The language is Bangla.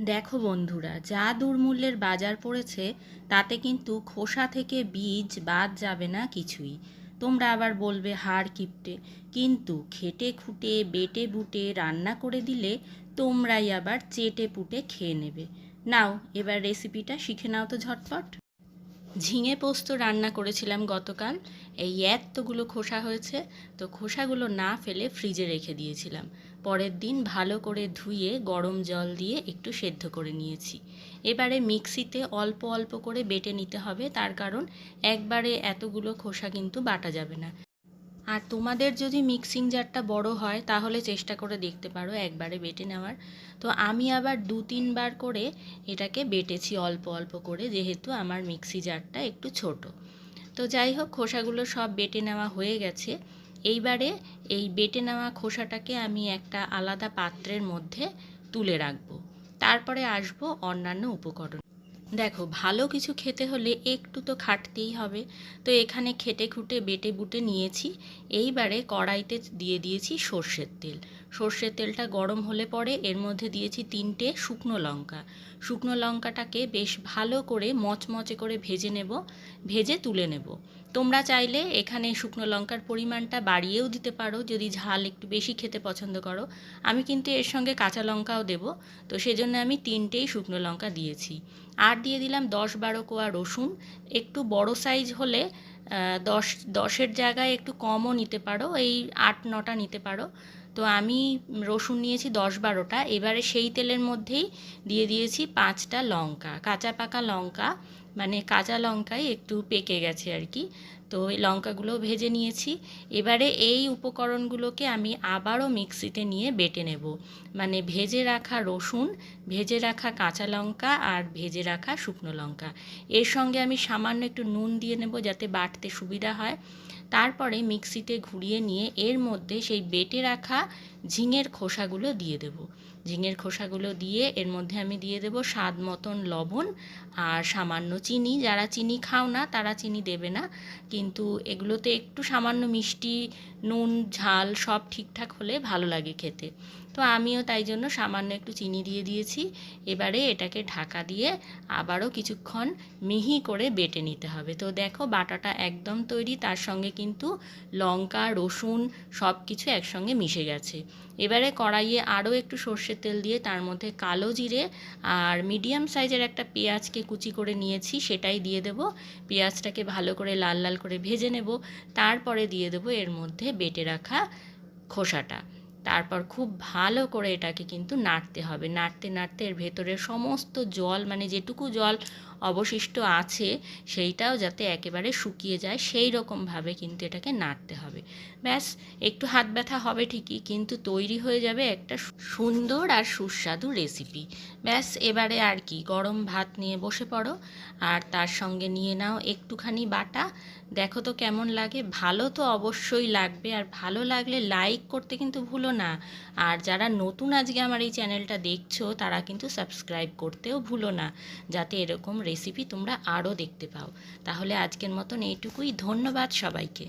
দেখো বন্ধুরা, যা দুর্মূল্যের বাজার পড়েছে, তাতে কিন্তু খোসা থেকে বীজ বাদ যাবে না কিছুই। তোমরা আবার বলবে, হাড় কিপটে। কিন্তু খেটে খুঁটে, বেটে বুটে, রান্না করে দিলে তোমরাই আবার চেটে পুটে খেয়ে নেবে। নাও, এবার রেসিপিটা শিখে নাও তো ঝটপট। ঝিঙে পোস্ত রান্না করেছিলাম গতকাল। এই এতগুলো খোসা হয়েছে, তো খোসাগুলো না ফেলে ফ্রিজে রেখে দিয়েছিলাম। পরের দিন ভালো করে ধুয়ে গরম জল দিয়ে একটু সেদ্ধ করে নিয়েছি। এবারে মিক্সিতে অল্প অল্প করে বেটে নিতে হবে, তার কারণ একবারে এতগুলো খোসা কিন্তু বাটা যাবে না। আর তোমাদের যদি মিক্সিং জারটা বড় হয়, তাহলে চেষ্টা করে দেখতে পারো একবারে বেটে নেওয়ার। তো আমি আবার দু তিনবার করে এটাকে বেটেছি অল্প অল্প করে, যেহেতু আমার মিক্সি জারটা একটু ছোট। তো যাই হোক, খোসাগুলো সব বেটে নেওয়া হয়ে গেছে। এইবারে এই বেটে নেওয়া খোসাটাকে আমি একটা আলাদা পাত্রের মধ্যে তুলে রাখব। তারপরে আসব অন্যান্য উপকরণ। দেখো, ভালো কিছু খেতে হলে একটু তো খাটতেই হবে। তো এখানে খেটে খুঁটে, বেটে বুটে নিয়েছি। এইবারে কড়াইতে দিয়ে দিয়েছি সর্ষের তেল। সর্ষের তেলটা গরম হলে পরে এর মধ্যে দিয়েছি তিনটে শুকনো লঙ্কা। শুকনো লঙ্কাটাকে বেশ ভালো করে মচমচে করে ভেজে নেব, ভেজে তুলে নেব। তোমরা চাইলে এখানে শুকনো লঙ্কার পরিমাণটা বাড়িয়েও দিতে পারো, যদি ঝাল একটু বেশি খেতে পছন্দ করো। আমি কিন্তু এর সঙ্গে কাঁচা লঙ্কাও দেব, তো সেজন্য আমি তিনটেই শুকনো লঙ্কা দিয়েছি। আর দিয়ে দিলাম দশ বারো কোয়া রসুন, একটু বড় সাইজ হলে দশ, দশের জায়গায় একটু কমও নিতে পারো, এই আট নটা নিতে পারো। তো আমি রসুন নিয়েছি দশ বারোটা, এবারে সেই তেলের মধ্যেই দিয়ে দিয়েছি পাঁচটা লঙ্কা, কাঁচা পাকা লঙ্কা। মানে কাঁচা লঙ্কাই একটু পেকে গেছে আর কি। তো ওই লঙ্কাগুলো ভেজে নিয়েছি। এবারে এই উপকরণগুলোকে আমি আবারও মিক্সিতে নিয়ে বেটে নেব। মানে ভেজে রাখা রসুন, ভেজে রাখা কাঁচা লঙ্কা আর ভেজে রাখা শুকনো লঙ্কা। এর সঙ্গে আমি সামান্য একটু নুন দিয়ে নেব যাতে বাটতে সুবিধা হয়। তারপরে মিক্সিতে ঘুরিয়ে নিয়ে এর মধ্যে সেই বেটে রাখা ঝিঙের খোসাগুলো দিয়ে দেব। ঝিঙের খোসাগুলো দিয়ে এর মধ্যে আমি দিয়ে দেব স্বাদ মতন লবণ আর সামান্য চিনি। যারা চিনি খাও না, তারা চিনি দেবে না। কিন্তু এগুলোতে একটু সামান্য মিষ্টি, নুন, ঝাল সব ঠিকঠাক হলে ভালো লাগে খেতে। তো আমিও তাই জন্য সামান্য একটু চিনি দিয়ে দিয়েছি। এবারে এটাকে ঢাকা দিয়ে আবারও কিছুক্ষণ মিহি করে বেটে নিতে হবে। তো দেখো বাটাটা একদম তৈরি, তার সঙ্গে কিন্তু লঙ্কা, রসুন সব কিছু একসঙ্গে মিশে গেছে। এবারে কড়াইয়ে আরও একটু সর্ষের তেল দিয়ে তার মধ্যে কালো জিরে আর মিডিয়াম সাইজের একটা পেঁয়াজকে কুচি করে নিয়েছি, সেটাই দিয়ে দেব। পেঁয়াজটাকে ভালো করে লাল লাল করে ভেজে নেব। তারপরে দিয়ে দেব এর মধ্যে বেটে রাখা খোসাটা। তারপর খুব ভালো করে এটাকে কিন্তু নাড়তে হবে। নাড়তে নাড়তে এর ভেতরে সমস্ত জল মানে যেটুকু জল অবশিষ্ট আছে, সেইটাও যাতে একেবারে শুকিয়ে যায়, সেই রকমভাবে কিন্তু এটাকে নাড়তে হবে। ব্যাস, একটু হাত ব্যথা হবে ঠিকই, কিন্তু তৈরি হয়ে যাবে একটা সুন্দর আর সুস্বাদু রেসিপি ব্যাস, এবারে আর কি, গরম ভাত নিয়ে বসে পড়ো, আর তার সঙ্গে নিয়ে নাও একটুখানি বাটা। দেখো তো কেমন লাগে, ভালো তো অবশ্যই লাগবে, আর ভালো লাগলে লাইক করতে কিন্তু ভুলো না। আর যারা নতুন আজকে আমার এই চ্যানেলটা দেখছ, তারা কিন্তু সাবস্ক্রাইব করতেও ভুলো না, যাতে এরকম রেসিপি তোমরা আরও দেখতে পাও। তাহলে আজকের মতন এইটুকুই। ধন্যবাদ সবাইকে।